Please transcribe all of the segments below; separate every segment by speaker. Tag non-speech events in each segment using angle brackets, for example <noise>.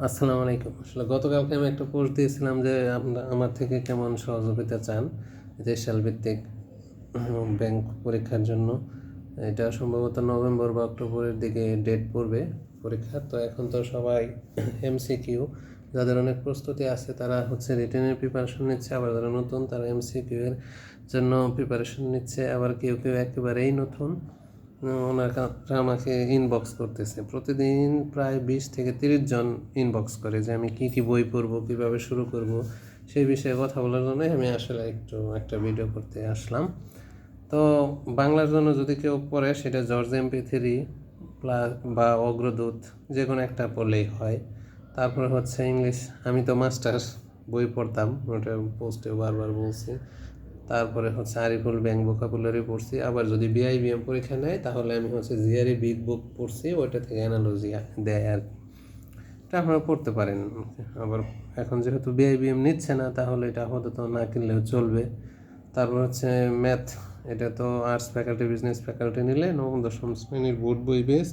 Speaker 1: আসসালামু আলাইকুম। আসলে গতকালকে আমি একটা পোস্ট দিয়েছিলাম যে আমার থেকে কেমন সহযোগিতা চান দেশাল ভিত্তিক ব্যাংক পরীক্ষার জন্য। এটা সম্ভবত নভেম্বর বা অক্টোবরের দিকে ডেট পড়বে পরীক্ষা। তো এখন তো সবাই এমসিকিউ যাদের অনেক প্রস্তুতি আছে তারা হচ্ছে রিটেনের প্রিপারেশন নিচ্ছে, আবার যারা নতুন তারা এমসিকিউ এর জন্য প্রিপারেশন নিচ্ছে, আবার কেউ কেউ একেবারেই নতুন। ওনারা আমাকে ইনবক্স করতেছে। প্রতিদিন প্রায় বিশ থেকে তিরিশ জন ইনবক্স করে যে আমি কী কী বই পড়ব, কীভাবে শুরু করব, সেই বিষয়ে কথা বলার জন্যই আমি আসলে একটু একটা ভিডিও করতে আসলাম। তো বাংলার জন্য যদি কেউ পড়ে, সেটা জর্জ এমপি থ্রি প্লাস বা অগ্রদূত যে কোনো একটা পড়লেই হয়। তারপরে হচ্ছে ইংলিশ আমি তো মাস্টার্স বই পড়তাম, ওটা পোস্টেও বারবার বলছি। তারপরে হচ্ছে আরিফুল ব্যাংক ভোকাবুলারি পড়ছি। আবার যদি বিআইবিএম পরীক্ষা নেয়, তাহলে আমি হচ্ছে জিআরই বিগ বুক পড়ছি, ওইটা থেকে অ্যানালজি দেয় আর এটা আপনারা পড়তে পারেন। আবার এখন যেহেতু বিআইবিএম নিচ্ছে না, তাহলে এটা আপাতত না কিনলেও চলবে। তারপর হচ্ছে ম্যাথ এটা তো আর্টস ফ্যাকাল্টি বিজনেস ফ্যাকাল্টি নিলে নবম দশম শ্রেণির বোর্ড বই বেস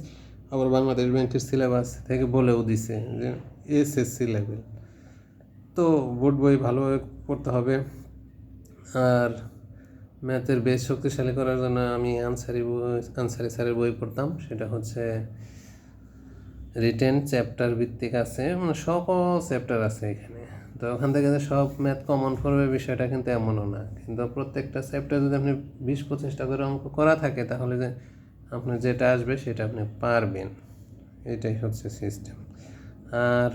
Speaker 1: আবার বাংলাদেশ ব্যাংকের সিলেবাস থেকে বলেও দিছে যে এসএসসি লেভেল তো বোর্ড বই ভালোভাবে পড়তে হবে। আর ম্যাথের বেশ শক্তিশালী করার জন্য আমি আনসারি বই আনসারি স্যারের বই পড়তাম। সেটা হচ্ছে রিটেন চ্যাপ্টার ভিত্তিক আছে। মানে সকল চ্যাপ্টার আছে এখানে। তো ওখান থেকে যে সব ম্যাথ কমন করবে বিষয়টা কিন্তু এমনও না। কিন্তু প্রত্যেকটা চ্যাপ্টার যদি আপনি বিশ পঁচিশটা করে অঙ্ক করা থাকে, তাহলে যে আপনার যেটা আসবে সেটা আপনি পারবেন। এটাই হচ্ছে সিস্টেম আর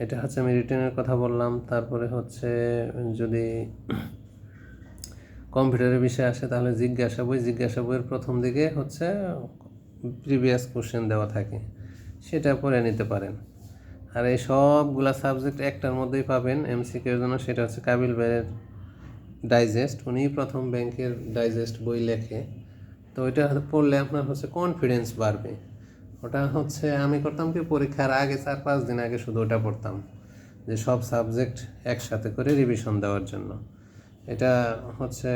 Speaker 1: এটা হচ্ছে আমি রিটেনের কথা বললাম। তারপরে হচ্ছে যদি কম্পিউটারের বিষয় আসে তাহলে জিজ্ঞাসা বই, জিজ্ঞাসা বইয়ের প্রথম দিকে হচ্ছে প্রিভিয়াস কোশ্চেন দেওয়া থাকে। সেটা পড়ে নিতে পারেন। আর এই সবগুলা সাবজেক্ট একটার মধ্যেই পাবেন এমসিকিউর জন্য, সেটা হচ্ছে কাবিল ভাইয়ের ডাইজেস্ট উনি প্রথম ব্যাংকের ডাইজেস্ট বই লেখে। তো ওইটা পড়লে আপনার হচ্ছে কনফিডেন্স বাড়বে। ওটা হচ্ছে আমি করতাম কি, পরীক্ষার আগে চার পাঁচ দিন আগে শুধু ওটা পড়তাম। যে সব সাবজেক্ট একসাথে করে রিভিশন দেওয়ার জন্য। এটা হচ্ছে,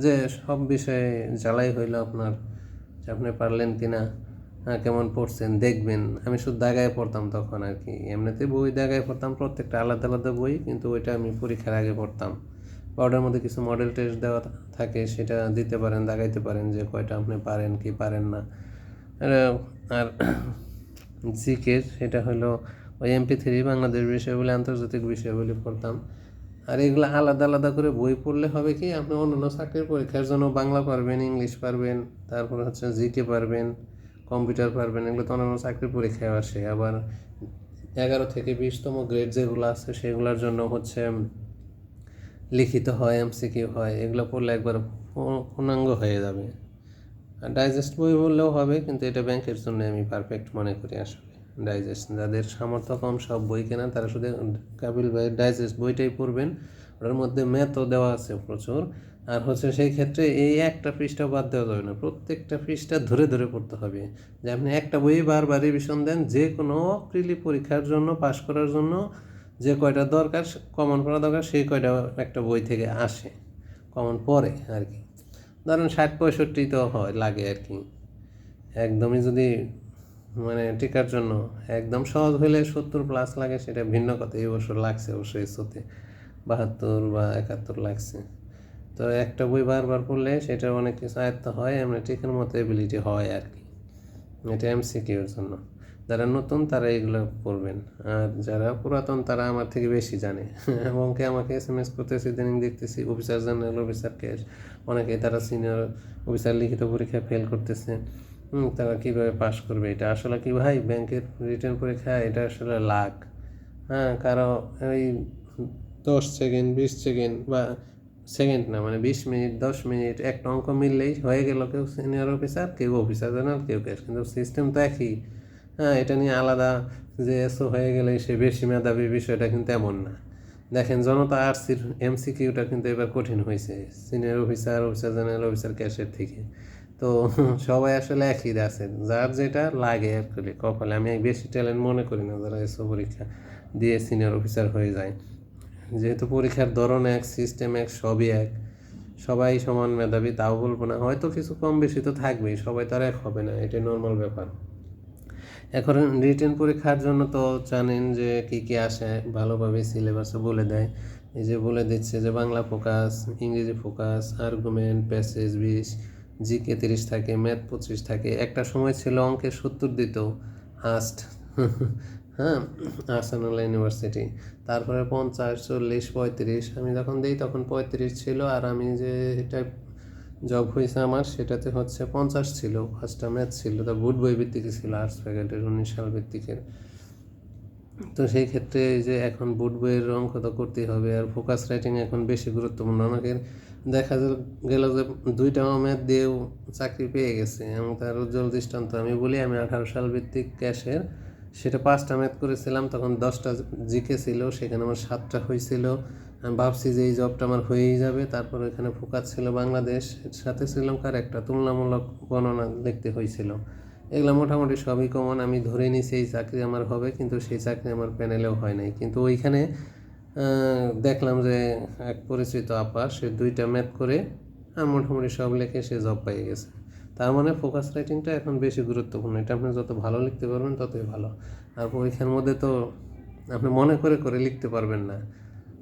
Speaker 1: যে সব বিষয়ে জ্বালাই হইল আপনার, যে আপনি পারলেন কি না হ্যাঁ কেমন পড়ছেন, দেখবেন। আমি শুধু দাগায় পড়তাম তখন আর কি। এমনিতে বই দাগায় পড়তাম, প্রত্যেকটা আলাদা আলাদা বই, কিন্তু ওইটা আমি পরীক্ষার আগে পড়তাম। বা মধ্যে কিছু মডেল টেস্ট দেওয়া থাকে, সেটা দিতে পারেন, দাগাইতে পারেন যে কয়টা আপনি পারেন, কি পারেন না। আর জিকে সেটা হলো ওই এমপি থ্রি বাংলাদেশ বিষয়গুলি আন্তর্জাতিক বিষয়গুলি পড়তাম। আর এগুলো আলাদা আলাদা করে বই পড়লে হবে কি, আপনি অন্যান্য চাকরির পরীক্ষার জন্য বাংলা পারবেন, ইংলিশ পারবেন, তারপর হচ্ছে জিকে পারবেন, কম্পিউটার পারবেন, এগুলো তো অন্যান্য চাকরির পরীক্ষায় আসে। আবার এগারো থেকে বিশতম গ্রেড যেগুলো আছে, সেগুলোর জন্য হচ্ছে লিখিত হয়, এমসিকিউ হয়, এগুলো পড়লে একবার পূর্ণাঙ্গ হয়ে যাবে। ডাইজেস্ট বই বললেও হবে, কিন্তু এটা ব্যাংকের জন্য আমি পারফেক্ট মনে করি আসলে। ডাইজেস্ট যাদের সামর্থ্য কম সব বই কেনা, তারা শুধু কাবিল ভাইয়ের ডাইজেস্ট বইটাই পড়বেন। ওটার মধ্যে ম্যাথও দেওয়া আছে প্রচুর। আর হচ্ছে সেই ক্ষেত্রে এই একটা পৃষ্ঠা বাদ দেওয়া যাবে না। প্রত্যেকটা পৃষ্ঠা ধরে ধরে পড়তে হবে। যে আপনি একটা বই বারবার রিভিশন দেন, যে কোনো প্রিলি পরীক্ষার জন্য, পাশ করার জন্য, যে কয়টা দরকার কমন করা দরকার, সেই কয়টা একটা বই থেকে আসে। কমন পড়ে আর কি। ধরুন ষাট পঁয়ষট্টি তো হয়, লাগে আর কি। একদমই যদি মানে টিকার জন্য, একদম সহজ হলে সত্তর প্লাস লাগে, সেটা ভিন্ন কথা। এই বছর লাগছে অবশ্যই সোতে বাহাত্তর বা একাত্তর লাগছে। তো একটা বই বারবার পড়লে সেটা অনেক কিছু আয়ত্ত হয়, এমনি টিকার মতো এবিলিটি হয় আর কি। এটা এমসিকিউর জন্য। যারা নতুন তারা এগুলো পড়বেন। আর যারা পুরাতন তারা আমার থেকে বেশি জানে। এবং কে আমাকে এস এম এস করতেছে, ইদানিং দেখতেছি অফিসার জেনারেল অফিসার কেস অনেকে তারা সিনিয়র অফিসার লিখিত পরীক্ষায় ফেল করতেছে। তারা কীভাবে পাস করবে এটা? আসলে কি ভাই, ব্যাংকের রিটার্ন পরীক্ষা, এটা আসলে লাখ হ্যাঁ কারও ওই দশ সেকেন্ড বিশ সেকেন্ড বা সেকেন্ড না মানে বিশ মিনিট, দশ মিনিট, একটা অঙ্ক মিললেই হয়ে গেল কেউ সিনিয়র অফিসার কেউ অফিসার জেনারেল কেউ কেস কিন্তু সিস্টেম তো একই। হ্যাঁ এটা নিয়ে আলাদা যে এসও হয়ে গেলে সে বেশি মেধাবী বিষয়টা কিন্তু এমন না। দেখেন, জনতা আর্টসির এমসিকিউটা কিন্তু এবার কঠিন হয়েছে senior officer officer general officer ক্যাশের থেকে। তো <laughs> সবাই আসলে একই আছে যার যেটা লাগে অ্যাকচুয়ালি কপালে। আমি বেশি ট্যালেন্ট মনে করি না যারা এসব পরীক্ষা দিয়ে সিনিয়র অফিসার হয়ে যায়। যেহেতু পরীক্ষার ধরন এক সিস্টেম এক, সবই এক, সবাই সমান মেধাবী, তাও বলব না। হয়তো কিছু কম বেশি তো থাকবেই, সবাই তো আর এক হবে না, এটাই নর্মাল ব্যাপার। এখন রিটেন পরীক্ষার জন্য তো জানেন যে কি কি আসে, ভালোভাবে সিলেবাসে বলে দেয়। এই যে বলে দিচ্ছে যে বাংলা ফোকাস ইংরেজি ফোকাস আর্গুমেন্ট প্যাসেজ বিশ জিকে তিরিশ থাকে ম্যাথ পঁচিশ থাকে। একটা সময় ছিল অঙ্কে সত্তর দিত আস্ট হ্যাঁ আর্সেনাল ইউনিভার্সিটি তারপরে পঞ্চাশ, চল্লিশ, পঁয়ত্রিশ। আমি যখন দিই তখন পঁয়ত্রিশ ছিল আর আমি যে এটা জব হয়েছে আমার সেটাতে হচ্ছে পঞ্চাশ ছিল। ফার্স্টটা ম্যাথ ছিল। তা বুট বই ভিত্তিক ছিল আর্টস ফ্যাকাল্টির উনিশ সাল ভিত্তিকের। তো সেই ক্ষেত্রে যে এখন বুট বইয়ের অঙ্ক তো করতেই হবে আর ফোকাস রাইটিং এখন বেশি গুরুত্বপূর্ণ। অনেকের দেখা গেল যে দুইটা ম্যাথ দিয়েও চাকরি পেয়ে গেছে এবং তার উজ্জ্বল দৃষ্টান্ত আমি বলি। আমি আঠারো সাল ভিত্তিক ক্যাশের সেটা পাঁচটা ম্যাথ করেছিলাম, তখন দশটা জিকে ছিল, সেখানে আমার সাতটা হয়েছিল। আমি ভাবছি যে এই জবটা আমার হয়েই যাবে। তারপর এখানে ফোকাস ছিল বাংলাদেশ সাথে শ্রীলঙ্কার একটা? তুলনামূলক গণনা লিখতে হয়েছিল। এগুলো মোটামুটি সবই কমন আমি ধরে নিছি এই চাকরি আমার হবে, কিন্তু সেই চাকরি আমার প্যানেলেও হয় নাই। কিন্তু ওইখানে দেখলাম যে এক পরিচিত আপা, সে দুইটা ম্যাথ করে, আর মোটামুটি সব লেখে সে জব পেয়ে গেছে। তার মানে ফোকাস রাইটিংটা এখন বেশি গুরুত্বপূর্ণ। এটা আপনি যত ভালো লিখতে পারবেন, ততই ভালো। আর পরীক্ষার মধ্যে তো আপনি মনে করে করে লিখতে পারবেন না।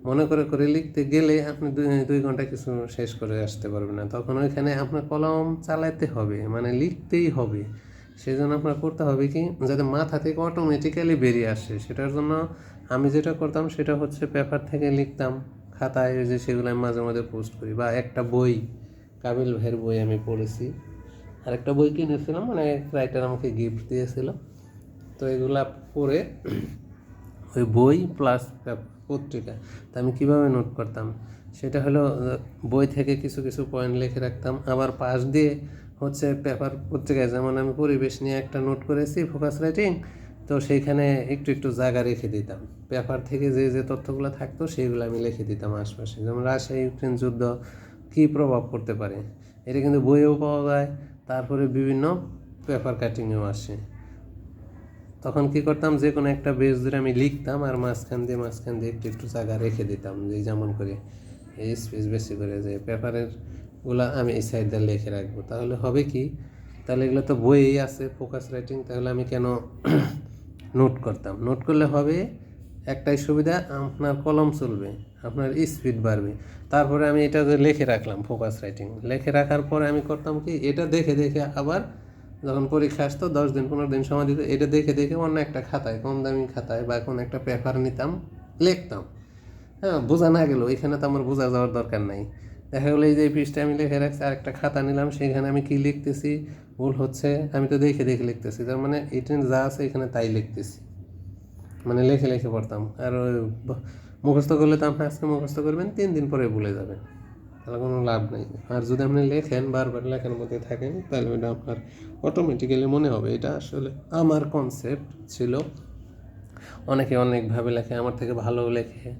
Speaker 1: মনে করে করে লিখতে গেলে আপনি দুই দুই ঘণ্টা কিছু শেষ করে আসতে পারবেন না। তখন ওইখানে আপনার কলম চালাতে হবে মানে লিখতেই হবে। সেই জন্য আপনার করতে হবে কি, যাতে মাথা থেকে অটোমেটিক্যালি বেরিয়ে আসে। সেটার জন্য আমি যেটা করতাম, সেটা হচ্ছে পেপার থেকে লিখতাম। খাতায় যে সেগুলো আমি মাঝে মাঝে পোস্ট করি, বা একটা বই, কাবিল ভাইয়ের বই আমি পড়েছি। আর একটা বই কিনেছিলাম মানে রাইটার আমাকে গিফট দিয়েছিল। তো এগুলা পড়ে ওই বই প্লাস পত্রিকা। তা আমি কীভাবে নোট করতাম? সেটা হলো, বই থেকে কিছু কিছু পয়েন্ট লিখে রাখতাম। আবার পাশ দিয়ে হচ্ছে পেপার পত্রিকায় যেমন আমি পরিবেশ নিয়ে একটা নোট করেছি ফোকাস রাইটিং তো সেইখানে একটু একটু জায়গা রেখে দিতাম। পেপার থেকে যে যে তথ্যগুলো থাকতো সেইগুলো আমি লিখে দিতাম আশপাশে। যেমন রাশিয়া ইউক্রেন যুদ্ধ কী প্রভাব পড়তে পারে? এটা কিন্তু বইয়েও পাওয়া যায়। তারপরে বিভিন্ন পেপার কাটিংয়েও আসে। তখন কি করতাম, যে কোনো একটা বেস ধরে আমি লিখতাম আর মাঝখান দিয়ে মাঝখান দিয়ে একটু একটু জায়গা রেখে দিতাম, যে যেমন করে এই স্পেস বেশি করে যে পেপারেরগুলা আমি এই সাইড দিয়ে লিখে রাখব। তাহলে হবে কি, তাহলে এগুলো তো বইয়েই আছে ফোকাস রাইটিং তাহলে আমি কেন <clears throat> নোট করতাম। নোট করলে হবে একটাই সুবিধা, আপনার কলম চলবে, আপনার স্পিড বাড়বে। তারপরে আমি এটা লিখে রাখলাম ফোকাস রাইটিং লিখে রাখার পরে আমি করতাম কি, এটা দেখে দেখে আবার যখন পরীক্ষা আসতো, দশ দিন, পনেরো দিন সময় দিত, এটা দেখে দেখে অন্য একটা খাতায় কম দামি খাতায় বা কোনো একটা পেপার নিতাম, লিখতাম। হ্যাঁ বোঝা না গেল এখানে তো আমার বোঝা যাওয়ার দরকার নাই। দেখা গেলো এই যে পৃষ্ঠায় আমি লিখে রাখছি আর একটা খাতা নিলাম, সেখানে আমি কি লিখতেছি? ভুল হচ্ছে, আমি তো দেখে দেখে লিখতেছি, তার মানে এটা যা আছে এখানে তাই লিখতেছি। মানে লেখে লিখে পড়তাম। আর মুখস্থ করলে তো আপনি আজকে মুখস্থ করবেন, তিন দিন পরে ভুলে যাবেন তাহলে কোনো লাভ নেই। আর যদি আপনি লেখেন, বারবার লেখার মধ্যে থাকেন, তাহলে ওটা আপনার অটোমেটিক্যালি মনে হবে। এটা আসলে আমার কনসেপ্ট ছিল। অনেকে অনেকভাবে লেখে, আমার থেকে ভালো লেখে।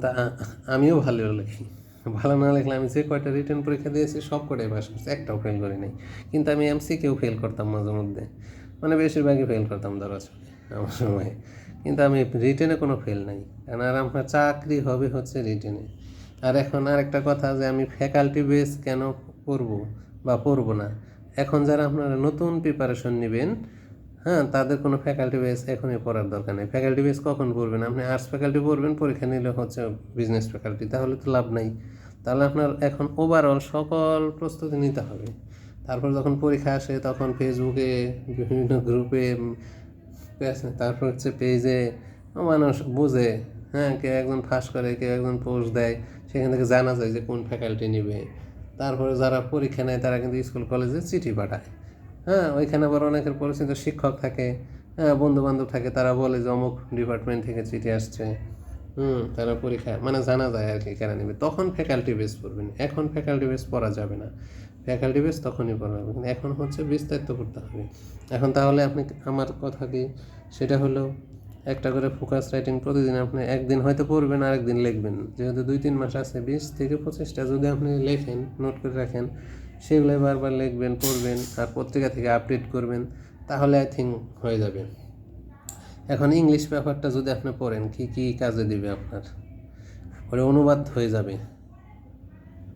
Speaker 1: তা আমিও ভালো লেখি। ভালো না লেখলে আমি যে কয়টা রিটার্ন পরীক্ষা দিয়েছি, সব কটাই পাস করছি। একটাও ফেল করি নাই। কিন্তু আমি এমসি কেউ ফেল করতাম মাঝে মধ্যে। মানে বেশিরভাগই ফেল করতাম ধরা আমার সময়। কিন্তু আমি রিটেনে কোনো ফেল নাই। কারণ আর আমার চাকরি হবে হচ্ছে রিটেনে। আর এখন আর একটা কথা যে আমি ফ্যাকাল্টি বেস কেন করব বা পড়ব না? এখন যারা আপনারা নতুন প্রিপারেশন নেবেন হ্যাঁ তাদের কোনো ফ্যাকাল্টি বেস এখনই পড়ার দরকার নেই। ফ্যাকাল্টি বেস কখন পড়বেন? আপনি আর্টস ফ্যাকাল্টি পড়বেন, পরীক্ষা নিলে হচ্ছে বিজনেস ফ্যাকাল্টি তাহলে তো লাভ নাই। তাহলে আপনার এখন ওভারঅল সকল প্রস্তুতি নিতে হবে। তারপর যখন পরীক্ষা আসে, তখন ফেসবুকে বিভিন্ন গ্রুপে পেজ- তারপর হচ্ছে পেজে মানুষ বুঝে হ্যাঁ কেউ একজন ফাঁস করে, কেউ একজন পোস্ট দেয়, সেখান থেকে জানা যায় যে কোন ফ্যাকাল্টি নেবে। তারপরে যারা পরীক্ষা নেয়, তারা কিন্তু স্কুল কলেজে চিঠি পাঠায়। হ্যাঁ ওইখানে আবার অনেকের পরিচিত শিক্ষক থাকে হ্যাঁ বন্ধু বান্ধব থাকে, তারা বলে যে অমুক ডিপার্টমেন্ট থেকে চিঠি আসছে। হুম, তারা পরীক্ষা মানে জানা যায় আর কি, কেন নেবে? তখন ফ্যাকাল্টি বেস পড়বেন এখন ফ্যাকাল্টি বেস পড়া যাবে না। ফ্যাকাল্টি বেস তখনই পড়া হবে কিন্তু এখন হচ্ছে বিস্তারিত করতে হবে। এখন তাহলে আপনি আমার কথা কি? সেটা হলো একটা করে ফোকাস রাইটিং প্রতিদিন আপনি একদিন হয়তো পড়বেন আর একদিন লিখবেন। যেহেতু দুই, তিন মাস আছে, বিশ থেকে পঁচিশটা যদি আপনি লেখেন নোট করে রাখেন, সেগুলো বারবার লিখবেন, পড়বেন আর পত্রিকা থেকে আপডেট করবেন, তাহলে আই থিঙ্ক হয়ে যাবে। এখন ইংলিশ পেপারটা যদি আপনি পড়েন, কি কি কাজে দিবে আপনার? ওটা অনুবাদ হয়ে যাবে।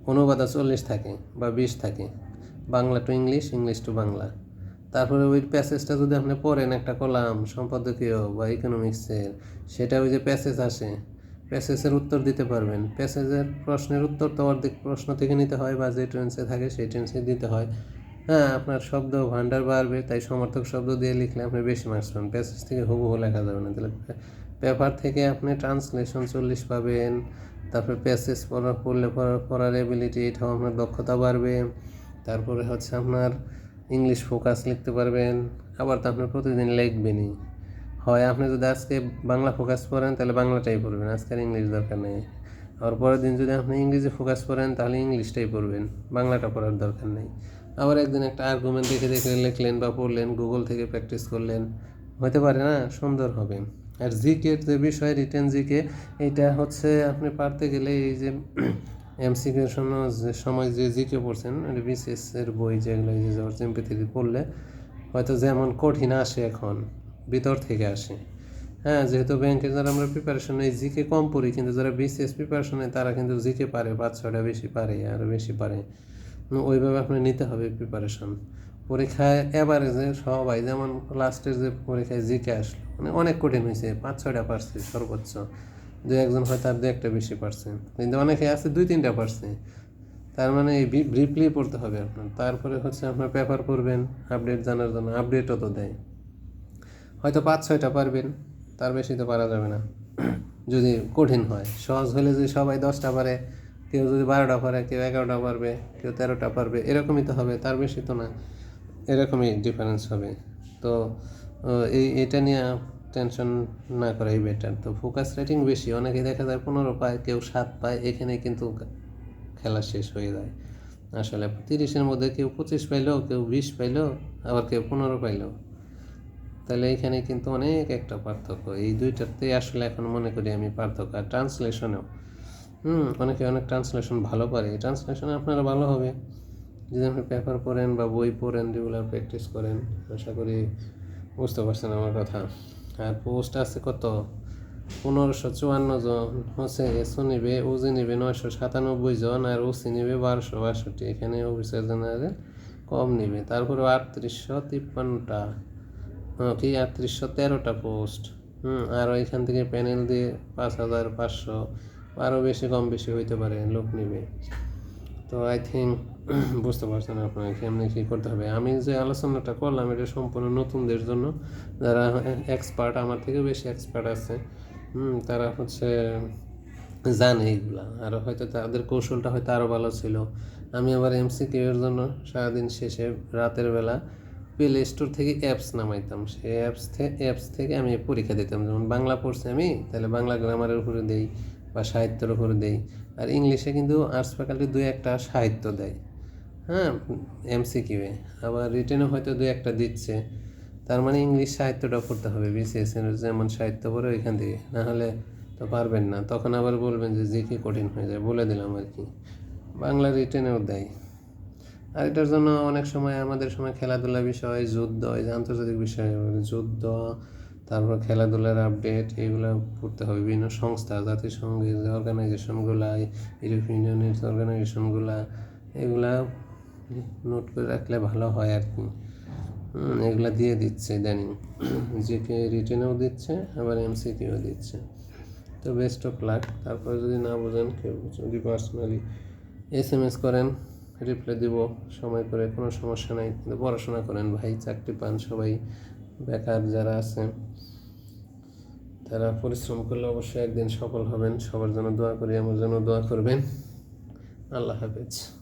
Speaker 1: অনুবাদে চল্লিশ থাকে বা বিশ থাকে। Bangla to English English to Bangla. তারপরে ওই প্যাসেজটা যদি আপনি পড়েন একটা কলাম সম্পাদকীয় বা ইকোনমিক্সের সেটা ওই যে প্যাসেজ আসে। প্যাসেজের উত্তর দিতে পারবেন। প্যাসেজের প্রশ্নের উত্তর তো অর্ধেক প্রশ্ন থেকে নিতে হয় বা যে টেন্সে থাকে সেই টেন্সে দিতে হয়। হ্যাঁ আপনার শব্দ ভান্ডার বাড়বে, তাই সমর্থক শব্দ দিয়ে লিখলে আপনি বেশি মার্কস পাবেন। প্যাসেজ থেকে হুবহু লেখা যাবে না। তাহলে পেপার থেকে আপনি ট্রান্সলেশন চল্লিশ পাবেন, তারপরে প্যাসেজ পড়া, পড়লে পড়ার এবিলিটি এটাও আপনার দক্ষতা বাড়বে, তারপরে হচ্ছে আপনার ইংলিশ ফোকাস লিখতে পারবেন, আবার তো আপনি প্রতিদিন লিখবেনই। হয় আপনি যদি আজকে বাংলা ফোকাস করেন তাহলে বাংলাটাই পড়বেন আজকে আর ইংলিশ দরকার নেই। আর পরের দিন যদি আপনি ইংরেজি ফোকাস করেন তাহলে ইংলিশটাই পড়বেন, বাংলাটা পড়ার দরকার নেই। আবার একদিন একটা আর্গুমেন্ট দেখে দেখে লিখলেন বা পড়লেন গুগল থেকে প্র্যাকটিস করলেন হতে পারে না, সুন্দর হবে। আর জিকের যে বিষয়, রিটেন জিকে, এটা হচ্ছে আপনি পারতে গেলে এই যে <clears throat> এমসিকিউর যে সময় যে জিকে পড়ছেন বিসিএস এর বই যেগুলো যে এমপি থেকে পড়লে, হয়তো যেমন কঠিন আসে এখন, ভিতর থেকে আসে। হ্যাঁ যেহেতু ব্যাংকে যারা আমরা প্রিপারেশন এই জিকে কম পড়ি, কিন্তু যারা বিসিএস প্রিপারেশন নেয়, তারা কিন্তু জিকে পারে, পাঁচ বেশি পারে আরও বেশি পারে। ওইভাবে আপনি নিতে হবে প্রিপারেশন পরীক্ষায় এভারেজে সবাই, যেমন লাস্টের যে পরীক্ষায় জিকে আসলো মানে অনেক কঠিন হয়েছে, পাঁচ, ছয়টা পারছে সর্বোচ্চ। দু একজন হয়তো আর দু একটা বেশি পারছে। কিন্তু অনেকে আছে দুই, তিনটা পারছে। তার মানে এই ব্রিফলি পড়তে হবে আপনার। তারপরে হচ্ছে আপনার পেপার পড়বেন আপডেট জানার জন্য আপডেটও তো দেয়। হয়তো পাঁচ, ছয়টা পারবেন, তার বেশি তো পারা যাবে না। যদি কঠিন হয়, সহজ হলে যদি সবাই দশটা পারে, কেউ যদি বারোটা পারে, কেউ এগারোটা পারবে, কেউ তেরোটা পারবে, এরকমই তো হবে, তার বেশি তো না। এরকমই ডিফারেন্স হবে। তো এই, এটা নিয়ে টেনশন না করাই বেটার তো ফোকাস রেটিং বেশি, অনেকে দেখা যায় পনেরো পায়, কেউ সাত পায় এখানে কিন্তু খেলা শেষ হয়ে যায়। আসলে তিরিশের মধ্যে কেউ পঁচিশ পাইলো, কেউ বিশ পাইলো, আবার কেউ পনেরো পাইলো। তাহলে এখানে কিন্তু অনেক একটা পার্থক্য। এই দুইটাতে আসলে এখন মনে করি আমি পার্থক্য। আর ট্রান্সলেশনেও হুম, অনেকে অনেক ট্রান্সলেশন ভালো পারে। এই ট্রান্সলেশনে আপনারা ভালো হবে। যদি আপনি পেপার পড়েন বা বই পড়েন রেগুলার প্র্যাকটিস করেন, আশা করি বুঝতে পারছেন আমার কথা। আর পোস্ট আছে কত? পনেরোশো চুয়ান্ন জন। হচ্ছে এসও নিবে ওজি নিবে নয়শো সাতানব্বই জন আর ওসি নিবে বারোশো বাষট্টি। এখানে অফিসার জেনারেল কম নিবে। তারপরে আটত্রিশশো তিপ্পান্নটা। কি আটত্রিশশো তেরোটা পোস্ট। হুম, আর এখান থেকে প্যানেল দিয়ে পাঁচ হাজার পাঁচশো। আরও বেশি, কম বেশি হইতে পারে, লোক নিবে। তো আই থিঙ্ক বুঝতে পারছেন আপনারা কেমনি কী করতে হবে। আমি যে আলোচনাটা করলাম, এটা সম্পূর্ণ নতুনদের জন্য। যারা এক্সপার্ট আমার থেকে বেশি এক্সপার্ট আছে তারা হচ্ছে জানে এইগুলা আর হয়তো তাদের কৌশলটা হয়তো আরও ভালো ছিল। আমি আবার এমসিকিউ এর জন্য সারাদিন শেষে রাতের বেলা প্লে স্টোর থেকে অ্যাপস নামাইতাম। সেই অ্যাপস থেকে অ্যাপস থেকে আমি পরীক্ষা দিতাম। যেমন বাংলা পড়ছি আমি, তাহলে বাংলা গ্রামারের উপরে দেই। বা সাহিত্যের উপরে দেই। আর ইংলিশে কিন্তু আর্টস ফ্যাকাল্টি দুই একটা সাহিত্য দেয়। হ্যাঁ এমসি এমসিকিউয়ে আবার রিটেনও হয়তো দুই একটা দিচ্ছে। তার মানে ইংলিশ সাহিত্যটা পড়তে হবে বিসিএস এর যেমন সাহিত্য পড়ে ওইখান থেকে না হলে তো পারবেন না। তখন আবার বলবেন যে জিকে কঠিন হয়ে যায়। বলে দিলাম আর কি। বাংলা রিটেনেও দেয়। আর এটার জন্য অনেক সময় আমাদের সময় খেলাধুলা বিষয়, যুদ্ধ, এই যে আন্তর্জাতিক বিষয়, যুদ্ধ তারপর খেলাধুলার আপডেট এগুলো পড়তে হবে। বিভিন্ন সংস্থা, জাতিসংঘের যে অর্গানাইজেশনগুলা ইউরোপিয়ান ইউনিয়নের অর্গানাইজেশনগুলা এগুলা নোট করে রাখলে ভালো হয় আর কি এগুলো দিয়ে দিচ্ছে ইদানিং জিকে রিটেনেও দিচ্ছে, আবার এমসিকিউ দিচ্ছে। তো বেস্ট অফ লাক তারপরে যদি না বোঝেন, কেউ যদি পার্সোনালি এস এম এস করেন রিপ্লাই দিব। সময় করে কোনো সমস্যা নাই। কিন্তু পড়াশোনা করেন, ভাই, চাকরি পান সবাই। বেকার যারা আছে তারা পরিশ্রম করলে অবশ্যই একদিন সফল হবেন। সবার জন্য দোয়া করি, আমার জন্য দোয়া করবেন। আল্লাহ হাফেজ।